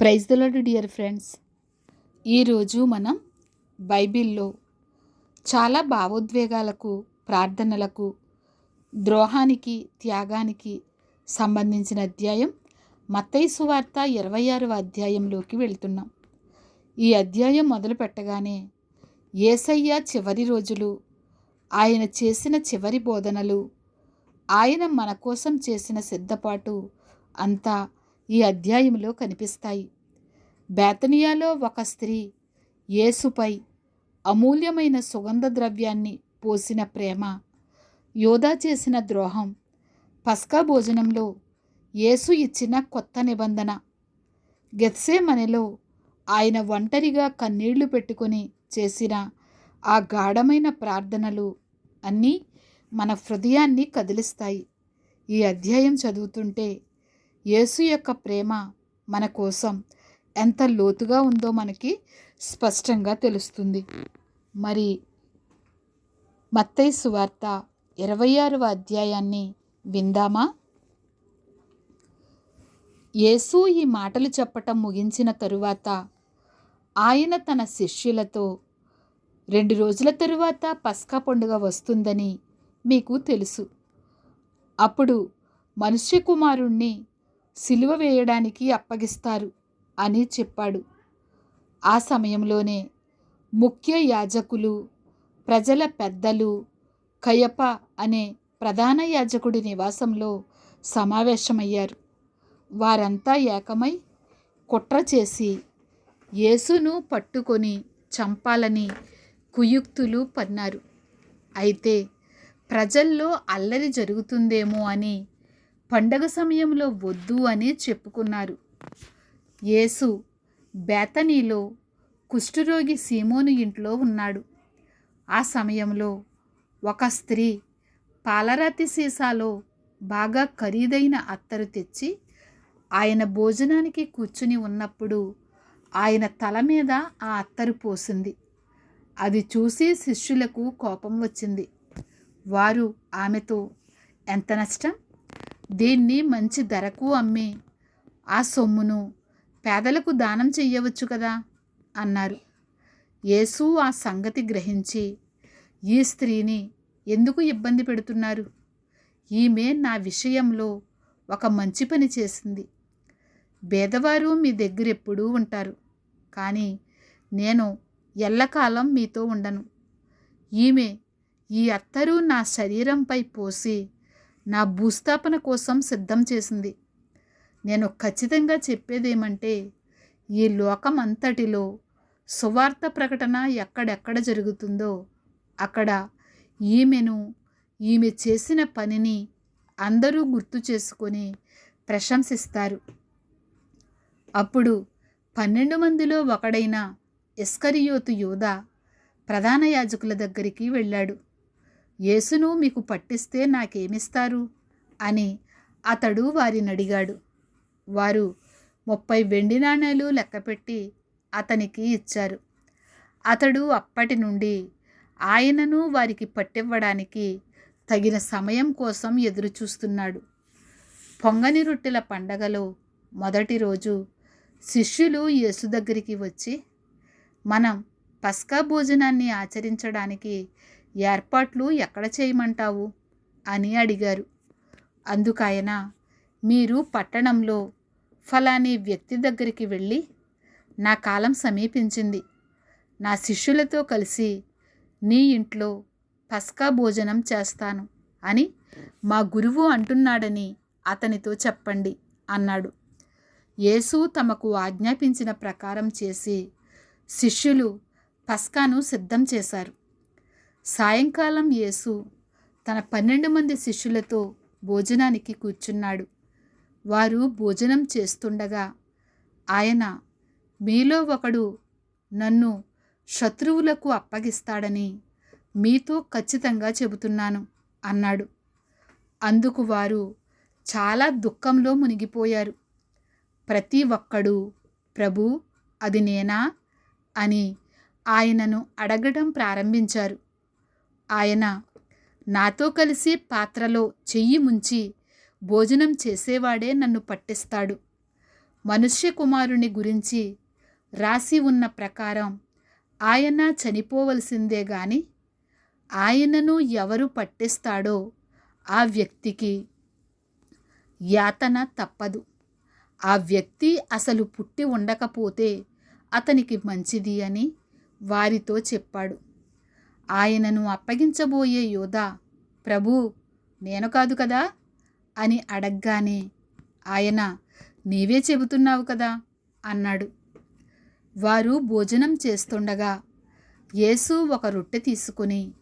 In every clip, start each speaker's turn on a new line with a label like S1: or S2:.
S1: Praise దొలడు dear friends. ఈరోజు మనం బైబిల్లో చాలా భావోద్వేగాలకు ప్రార్థనలకు ద్రోహానికి త్యాగానికి సంబంధించిన అధ్యాయం మత్తైసు వార్త ఇరవై ఆరవ అధ్యాయంలోకి వెళ్తున్నాం. ఈ అధ్యాయం మొదలు పెట్టగానే ఏసయ్య చివరి రోజులు ఆయన చేసిన చివరి బోధనలు ఆయన మన కోసం చేసిన సిద్ధపాటు అంతా ఈ అధ్యాయంలో కనిపిస్తాయి. బేతనియాలో ఒక స్త్రీ యేసుపై అమూల్యమైన సుగంధ ద్రవ్యాన్ని పోసిన ప్రేమ యోధా చేసిన ద్రోహం పస్కా భోజనంలో యేసు ఇచ్చిన కొత్త నిబంధన. గెత్సేమనిలో ఆయన ఒంటరిగా కన్నీళ్ళు పెట్టుకొని చేసిన ఆ గాఢమైన ప్రార్థనలు అన్నీ మన హృదయాన్ని కదిలిస్తాయి. ఈ అధ్యాయం చదువుతుంటే యేసు యొక్క ప్రేమ మన కోసం ఎంత లోతుగా ఉందో మనకి స్పష్టంగా తెలుస్తుంది. మరి మత్తై సువార్త ఇరవై ఆరవ అధ్యాయాన్ని విందామా? యేసు ఈ మాటలు చెప్పటం ముగించిన తరువాత ఆయన తన శిష్యులతో రెండు రోజుల తరువాత పస్కా పండుగ వస్తుందని మీకు తెలుసు. అప్పుడు మనుష్య కుమారుణ్ణి సిలువ వేయడానికి అప్పగిస్తారు అని చెప్పాడు. ఆ సమయంలోనే ముఖ్య యాజకులు ప్రజల పెద్దలు కయప అనే ప్రధాన యాజకుడి నివాసంలో సమావేశమయ్యారు. వారంతా ఏకమై కుట్ర చేసి యేసును పట్టుకొని చంపాలని కుయుక్తులు పన్నారు. అయితే ప్రజల్లో అల్లరి జరుగుతుందేమో అని పండగ సమయంలో వద్దు అని చెప్పుకున్నారు. యేసు బేతనీలో కుష్ఠరోగి సీమోను ఇంట్లో ఉన్నాడు. ఆ సమయంలో ఒక స్త్రీ పాలరాతి సీసాలో బాగా ఖరీదైన అత్తరు తెచ్చి ఆయన భోజనానికి కూర్చుని ఉన్నప్పుడు ఆయన తల మీద ఆ అత్తరు పోసింది. అది చూసి శిష్యులకు కోపం వచ్చింది. వారు ఆమెతో ఎంత నష్టం? దీన్ని మంచి ధరకు అమ్మి. ఆ సొమ్మును పేదలకు దానం చెయ్యవచ్చు కదా? అన్నారు. యేసు ఆ సంగతి గ్రహించి ఈ స్త్రీని ఎందుకు ఇబ్బంది పెడుతున్నారు? ఈమె నా విషయంలో ఒక మంచి పని చేసింది. బేదవారు మీ దగ్గర ఎప్పుడూ ఉంటారు కానీ నేను ఎల్లకాలం మీతో ఉండను. ఈమె ఈ అత్తరు నా శరీరంపై పోసి నా భూస్థాపన కోసం సిద్ధం చేసింది. నేను ఖచ్చితంగా చెప్పేదేమంటే ఈ లోకం అంతటిలో సువార్త ప్రకటన ఎక్కడెక్కడ జరుగుతుందో అక్కడ ఈమెను ఈమె చేసిన పనిని అందరూ గుర్తు చేసుకొని ప్రశంసిస్తారు. అప్పుడు పన్నెండు మందిలో ఒకడైన ఇస్కరియోతు యోధ ప్రధాన యాజకుల దగ్గరికి వెళ్ళాడు. యేసును మీకు పట్టిస్తే నాకేమిస్తారు? అని అతడు వారిని అడిగాడు వారు ముప్పై వెండి నాణేలు లెక్కపెట్టి అతనికి ఇచ్చారు. అతడు అప్పటి నుండి ఆయనను వారికి పట్టివ్వడానికి తగిన సమయం కోసం ఎదురుచూస్తున్నాడు. పొంగని రొట్టెల పండగలో మొదటి రోజు శిష్యులు యేసు దగ్గరికి వచ్చి మనం పస్కా భోజనాన్ని ఆచరించడానికి ఏర్పాట్లు ఎక్కడ చేయమంటావు? అని అడిగారు. అందుకాయన మీరు పట్టణంలో ఫలాని వ్యక్తి దగ్గరికి వెళ్ళి నా కాలం సమీపించింది. నా శిష్యులతో కలిసి నీ ఇంట్లో పస్కా భోజనం చేస్తాను అని మా గురువు అంటున్నాడని అతనితో చెప్పండి అన్నాడు. యేసు తమకు ఆజ్ఞాపించిన ప్రకారం చేసి శిష్యులు పస్కాను సిద్ధం చేశారు. సాయంకాలం యేసు తన పన్నెండు మంది శిష్యులతో భోజనానికి కూర్చున్నాడు. వారు భోజనం చేస్తుండగా ఆయన మీలో ఒకడు నన్ను శత్రువులకు అప్పగిస్తాడని మీతో ఖచ్చితంగా చెబుతున్నాను అన్నాడు. అందుకు వారు చాలా దుఃఖంలో మునిగిపోయారు. ప్రతి ఒక్కడు ప్రభు అది నేనా అని ఆయనను అడగడం ప్రారంభించారు. ఆయన నాతో కలిసి పాత్రలో చెయ్యి ముంచి భోజనం చేసేవాడే నన్ను పట్టిస్తాడు. మనుష్య కుమారుని గురించి రాసి ఉన్న ప్రకారం ఆయన చనిపోవలసిందే గాని ఆయనను ఎవరు పట్టిస్తాడో ఆ వ్యక్తికి యాతన తప్పదు. ఆ వ్యక్తి అసలు పుట్టి ఉండకపోతే అతనికి మంచిది అని వారితో చెప్పాడు. ఆయనను అప్పగించబోయే యోధ ప్రభు నేను కాదు కదా అని అడగ్గానే ఆయన నీవే చెబుతున్నావు కదా అన్నాడు. వారు భోజనం చేస్తుండగా యేసు ఒక రొట్టె తీసుకుని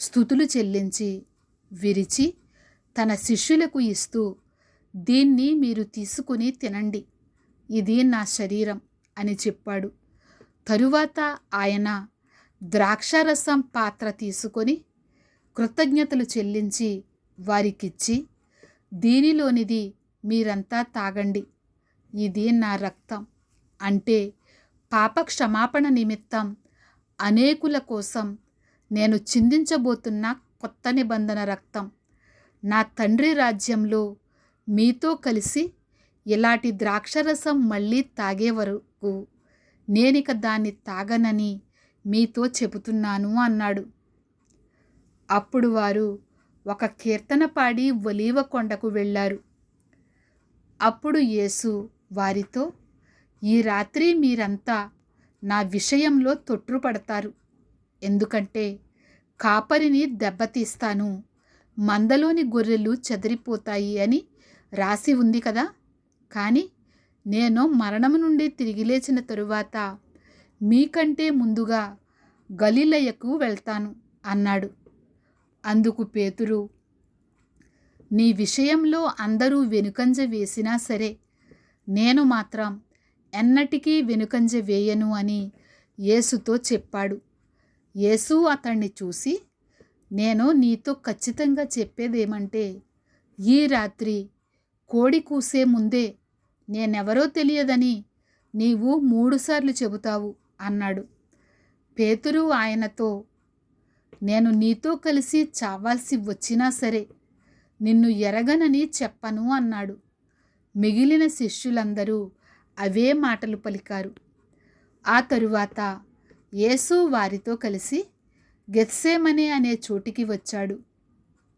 S1: స్థుతులు చెల్లించి విరిచి తన శిష్యులకు ఇస్తూ దీన్ని మీరు తీసుకుని తినండి. ఇది నా శరీరం అని చెప్పాడు. తరువాత ఆయన ద్రాక్షారసం పాత్ర తీసుకొని కృతజ్ఞతలు చెల్లించి వారికిచ్చి దీనిలోనిది మీరంతా తాగండి. ఇది నా రక్తం. అంటే పాప క్షమాపణ నిమిత్తం అనేకుల కోసం నేను చిందించబోతున్న కొత్త నిబంధన రక్తం. నా తండ్రి రాజ్యంలో మీతో కలిసి ఇలాంటి ద్రాక్షరసం మళ్ళీ తాగే వరకు నేనిక దాన్ని తాగనని మీతో చెబుతున్నాను అన్నాడు. అప్పుడు వారు ఒక కీర్తన పాడి ఒలీవ కొండకు వెళ్ళారు. అప్పుడు యేసు వారితో ఈ రాత్రి మీరంతా నా విషయంలో తొట్టుపడతారు ఎందుకంటే కాపరిని దెబ్బతీస్తాను. మందలోని గొర్రెలు చెదిరిపోతాయి అని రాసి ఉంది కదా. కానీ నేను మరణం నుండి తిరిగి లేచిన తరువాత మీకంటే ముందుగా గలిలయకు వెళ్తాను అన్నాడు. అందుకు పేతురు నీ విషయంలో అందరూ వెనుకంజ వేసినా సరే నేను మాత్రం ఎన్నటికీ వెనుకంజ వేయను అని యేసుతో చెప్పాడు. యేసు అతన్ని చూసి నేను నీతో ఖచ్చితంగా చెప్పేదేమంటే ఈ రాత్రి కోడి కూసే ముందే నేనెవరో తెలియదని నీవు మూడుసార్లు చెబుతావు. అన్నాడు. పేతురు ఆయనతో నేను నీతో కలిసి చావాల్సి వచ్చినా సరే నిన్ను ఎరగనని చెప్పను అన్నాడు. మిగిలిన శిష్యులందరూ అవే మాటలు పలికారు. ఆ తరువాత యేసు వారితో కలిసి గెత్సేమనే అనే చోటికి వచ్చాడు.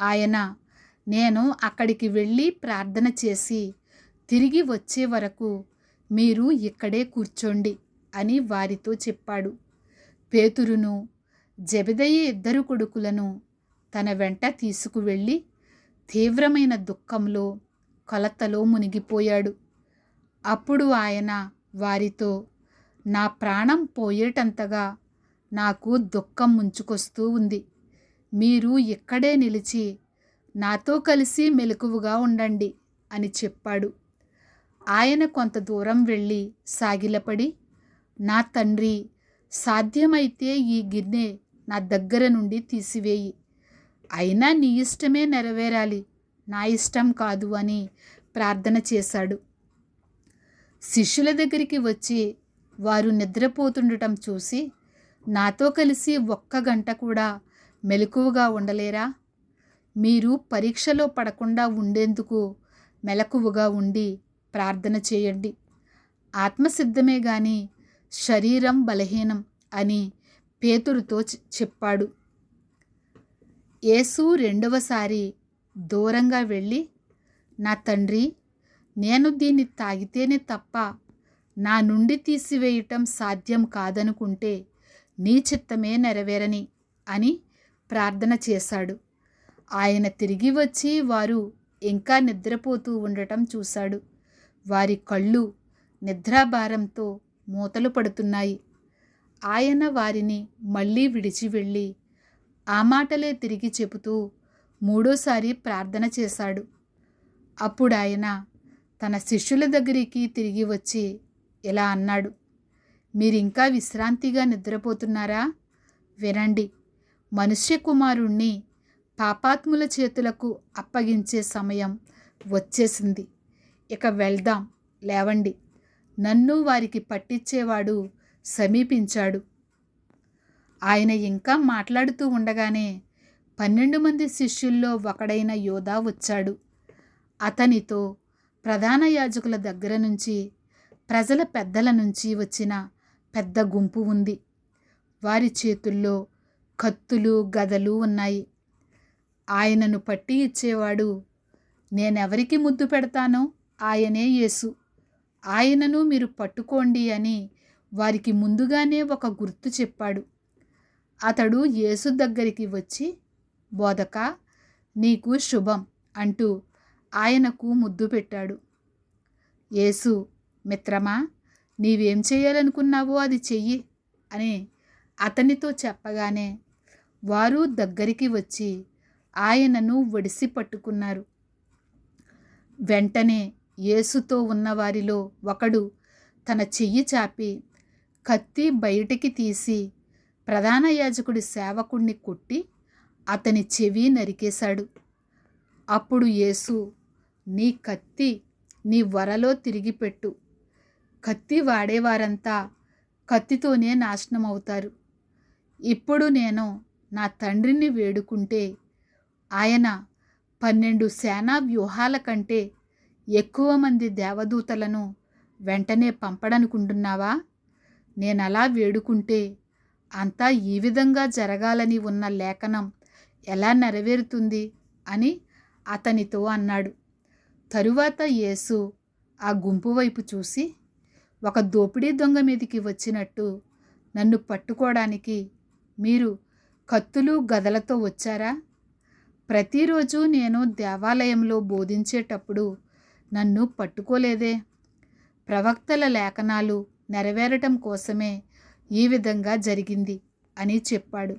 S1: ఆయన నేను అక్కడికి వెళ్ళి ప్రార్థన చేసి తిరిగి వచ్చే వరకు మీరు ఇక్కడే కూర్చోండి. అని వారితో చెప్పాడు. పేతురును జబెదయి ఇద్దరు కొడుకులను తన వెంట తీసుకువెళ్ళి తీవ్రమైన దుఃఖంలో కొలతలో మునిగిపోయాడు. అప్పుడు ఆయన వారితో నా ప్రాణం పోయేటంతగా నాకు దుఃఖం ముంచుకొస్తూ ఉంది. మీరు ఇక్కడే నిలిచి నాతో కలిసి మెలకువగా ఉండండి అని చెప్పాడు. ఆయన కొంత దూరం వెళ్ళి సాగిలపడి నా తండ్రి సాధ్యమైతే ఈ గిన్నె నా దగ్గర నుండి తీసివేయి. అయినా నీ ఇష్టమే నెరవేరాలి. నా ఇష్టం కాదు అని ప్రార్థన చేశాడు. శిష్యుల దగ్గరికి వచ్చి వారు నిద్రపోతుండటం చూసి నాతో కలిసి ఒక్క గంట కూడా మెలకువగా ఉండలేరా? మీరు పరీక్షలో పడకుండా ఉండేందుకు మెలకువగా ఉండి ప్రార్థన చేయండి. ఆత్మసిద్ధమే కానీ శరీరం బలహీనం అని పేతురుతో చెప్పాడు. యేసు రెండవసారి దూరంగా వెళ్ళి నా తండ్రి నేను దీన్ని తాగితేనే తప్ప నా నుండి తీసివేయటం సాధ్యం కాదనుకుంటే నీ చిత్తమే నెరవేరని అని ప్రార్థన చేశాడు. ఆయన తిరిగి వచ్చి వారు ఇంకా నిద్రపోతూ ఉండటం చూశాడు. వారి కళ్ళు నిద్రాభారంతో మూతలు పడుతున్నాయి. ఆయన వారిని మళ్ళీ విడిచి వెళ్ళి ఆ మాటలే తిరిగి చెబుతూ మూడోసారి ప్రార్థన చేశాడు. అప్పుడు ఆయన తన శిష్యుల దగ్గరికి తిరిగి వచ్చి ఇలా అన్నాడు? మీరింకా విశ్రాంతిగా నిద్రపోతున్నారా? వినండి మనుష్య కుమారుణ్ణి పాపాత్ముల చేతులకు అప్పగించే సమయం వచ్చేసింది. ఇక వెళ్దాం లేవండి. నన్ను వారికి పట్టించేవాడు సమీపించాడు. ఆయన ఇంకా మాట్లాడుతూ ఉండగానే పన్నెండు మంది శిష్యుల్లో ఒకడైన యోధా వచ్చాడు. అతనితో ప్రధాన యాజకుల దగ్గర నుంచి ప్రజల పెద్దల నుంచి వచ్చిన పెద్ద గుంపు ఉంది. వారి చేతుల్లో కత్తులు గదలు ఉన్నాయి. ఆయనను పట్టి ఇచ్చేవాడు నేనెవరికి ముద్దు పెడతానో ఆయనే యేసు. ఆయనను మీరు పట్టుకోండి అని వారికి ముందుగానే ఒక గుర్తు చెప్పాడు. అతడు యేసు దగ్గరికి వచ్చి బోధక నీకు శుభం అంటూ ఆయనకు ముద్దు పెట్టాడు. యేసు మిత్రమా నీవేం చేయాలనుకున్నావో అది చెయ్యి అని అతనితో చెప్పగానే వారు దగ్గరికి వచ్చి ఆయనను ఒడిసి పట్టుకున్నారు. వెంటనే యేసుతో ఉన్నవారిలో ఒకడు తన చెయ్యి చాపి కత్తి బయటికి తీసి ప్రధాన యాజకుడి సేవకుణ్ణి కొట్టి అతని చెవి నరికేశాడు. అప్పుడు యేసు నీ కత్తి నీ వరలో తిరిగి పెట్టు కత్తి వాడేవారంతా కత్తితోనే నాశనం అవుతారు ఇప్పుడు నేను నా తండ్రిని వేడుకుంటే ఆయన పన్నెండు సేనా వ్యూహాల కంటే ఎక్కువ మంది దేవదూతలను వెంటనే పంపడనుకుంటున్నావా? నేను అలా వేడుకుంటే అంతా ఈ విధంగా జరగాలని ఉన్న లేఖనం ఎలా నెరవేరుతుంది అని అతనితో అన్నాడు. తరువాత యేసు ఆ గుంపు వైపు చూసి ఒక దోపిడీ దొంగ మీదికి వచ్చినట్టు నన్ను పట్టుకోవడానికి మీరు కత్తులు గదలతో వచ్చారా? ప్రతిరోజు నేను దేవాలయంలో బోధించేటప్పుడు నన్ను పట్టుకోలేదే. ప్రవక్తల లేఖనాలు నెరవేరటం కోసమే ఈ విధంగా జరిగింది అని చెప్పాడు.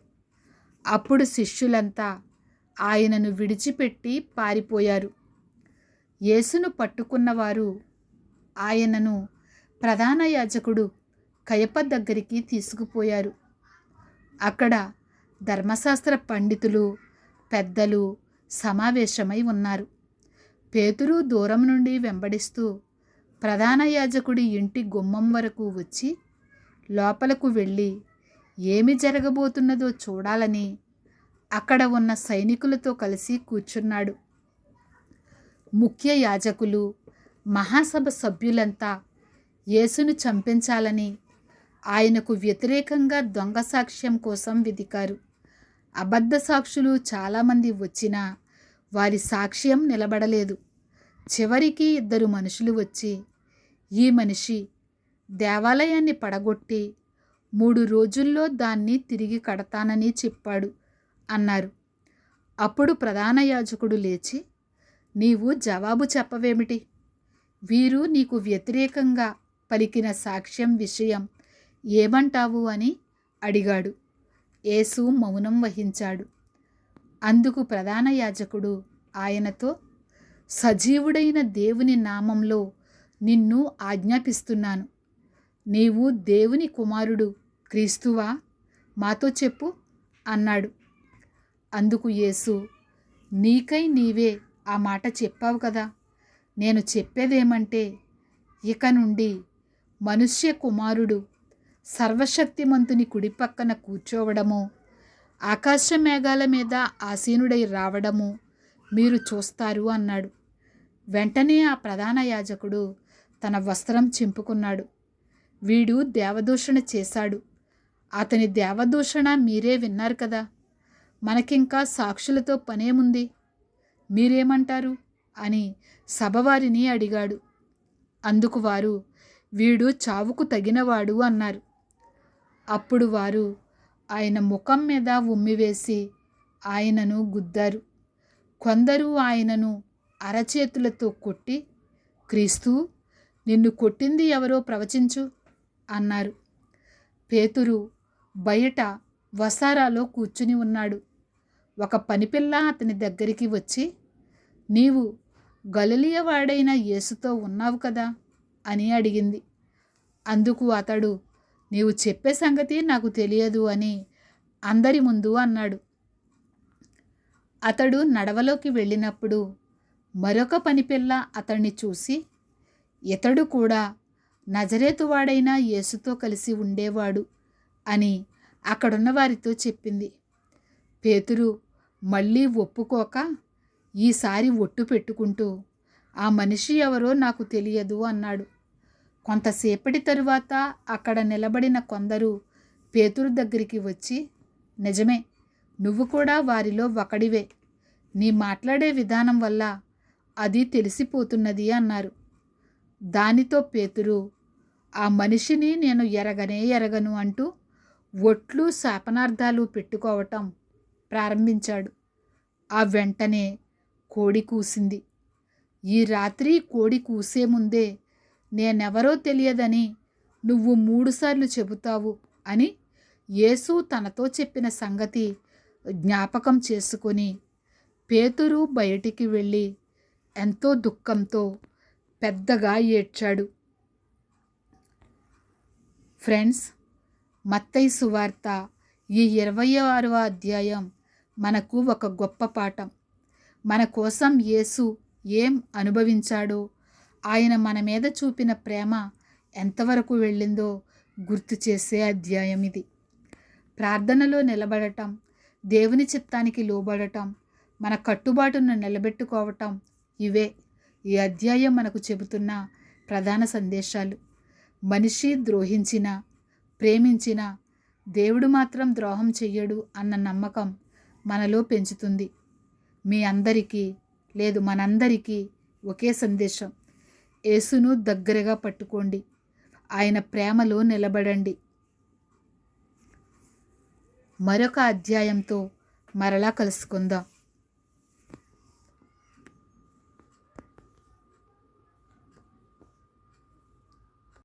S1: అప్పుడు శిష్యులంతా ఆయనను విడిచిపెట్టి పారిపోయారు. యేసును పట్టుకున్నవారు ఆయనను ప్రధాన యాజకుడు కయప దగ్గరికి తీసుకుపోయారు. అక్కడ ధర్మశాస్త్ర పండితులు పెద్దలు సమావేశమై ఉన్నారు. పేతురు దూరం నుండి వెంబడిస్తూ ప్రధాన యాజకుడి ఇంటి గుమ్మం వరకు వచ్చి లోపలకు వెళ్ళి ఏమి జరగబోతున్నదో చూడాలని అక్కడ ఉన్న సైనికులతో కలిసి కూర్చున్నాడు. ముఖ్య యాజకులు మహాసభ సభ్యులంతా యేసును చంపించాలని ఆయనకు వ్యతిరేకంగా దొంగ సాక్ష్యం కోసం వెదికారు. అబద్ధ సాక్షులు చాలామంది వచ్చినా వారి సాక్ష్యం నిలబడలేదు. చివరికి ఇద్దరు మనుషులు వచ్చి ఈ మనిషి దేవాలయాన్ని పడగొట్టి మూడు రోజుల్లో దాన్ని తిరిగి కడతానని చెప్పాడు అన్నారు. అప్పుడు ప్రధాన యాజకుడు లేచి నీవు జవాబు చెప్పవేమిటి? వీరు నీకు వ్యతిరేకంగా పలికిన సాక్ష్యం విషయం ఏమంటావు అని అడిగాడు. యేసు మౌనం వహించాడు. అందుకు ప్రధాన యాజకుడు ఆయనతో సజీవుడైన దేవుని నామంలో నిన్ను ఆజ్ఞాపిస్తున్నాను. నీవు దేవుని కుమారుడు క్రీస్తువా? మాతో చెప్పు అన్నాడు. అందుకు యేసు నీకై నీవే ఆ మాట చెప్పావు కదా. నేను చెప్పేదేమంటే ఇక నుండి మనుష్య కుమారుడు సర్వశక్తిమంతుని కుడి పక్కన కూర్చోవడము ఆకాశ మేఘాల మీద ఆసీనుడై రావడము మీరు చూస్తారు అన్నాడు. వెంటనే ఆ ప్రధాన యాజకుడు తన వస్త్రం చింపుకున్నాడు. వీడు దేవదూషణ చేశాడు. అతని దేవదూషణ మీరే విన్నారు కదా. మనకింకా సాక్షులతో పనేముంది? మీరేమంటారు? అని సభవారిని అడిగాడు. అందుకు వారు వీడు చావుకు తగినవాడు అన్నారు. అప్పుడు వారు ఆయన ముఖం మీద ఉమ్మివేసి ఆయనను గుద్దారు. కొందరు ఆయనను అరచేతులతో కొట్టి క్రీస్తు నిన్ను కొట్టింది ఎవరో ప్రవచించు అన్నారు. పేతురు బయట వసారాలో కూర్చుని ఉన్నాడు. ఒక పనిపిల్ల అతని దగ్గరికి వచ్చి నీవు గలిలియవాడైన యేసుతో ఉన్నావు కదా? అని అడిగింది. అందుకు అతడు నీవు చెప్పే సంగతి నాకు తెలియదు అని అందరి ముందు అన్నాడు. అతడు నడవలోకి వెళ్ళినప్పుడు మరొక పనిపిల్ల అతన్ని చూసి ఇతడు కూడా నజరేతువాడైన యేసుతో కలిసి ఉండేవాడు అని అక్కడున్న వారితో చెప్పింది. పేతురు మళ్ళీ ఒప్పుకోక ఈసారి ఒట్టు పెట్టుకుంటూ ఆ మనిషి ఎవరో నాకు తెలియదు అన్నాడు. కొంతసేపటి తరువాత అక్కడ నిలబడిన కొందరు పేతురు దగ్గరికి వచ్చి నిజమే నువ్వు కూడా వారిలో ఒకడివే. నీ మాట్లాడే విధానం వల్ల అది తెలిసిపోతున్నది అన్నారు. దానితో పేతురు ఆ మనిషిని నేను ఎరగనే ఎరగను అంటూ ఒట్లు శాపనార్థాలు పెట్టుకోవటం ప్రారంభించాడు. ఆ వెంటనే కోడి కూసింది. ఈ రాత్రి కోడి కూసే ముందే నేనెవరో తెలియదని నువ్వు మూడుసార్లు చెబుతావు అని యేసు తనతో చెప్పిన సంగతి జ్ఞాపకం చేసుకొని పేతురు బయటికి వెళ్ళి ఎంతో దుఃఖంతో పెద్దగా ఏడ్చాడు. ఫ్రెండ్స్ మత్తయి సువార్త ఈ ఇరవై ఆరవ అధ్యాయం మనకు ఒక గొప్ప పాఠం. మన కోసం యేసు ఏం అనుభవించాడో ఆయన మన మీద చూపిన ప్రేమ ఎంతవరకు వెళ్ళిందో గుర్తు చేసే అధ్యాయం ఇది. ప్రార్థనలో నిలబడటం దేవుని చిత్తానికి లోబడటం మన కట్టుబాటును నిలబెట్టుకోవటం ఇవే ఈ అధ్యాయం మనకు చెబుతున్న ప్రధాన సందేశాలు. మనిషి ద్రోహించిన ప్రేమించిన దేవుడు మాత్రం ద్రోహం చెయ్యడు అన్న నమ్మకం మనలో పెంచుతుంది. మీ అందరికీ లేదు మనందరికీ ఒకే సందేశం. యేసును దగ్గరగా పట్టుకోండి. ఆయన ప్రేమలో నిలబడండి. మరొక అధ్యాయంతో మరలా కలుసుకుందాం.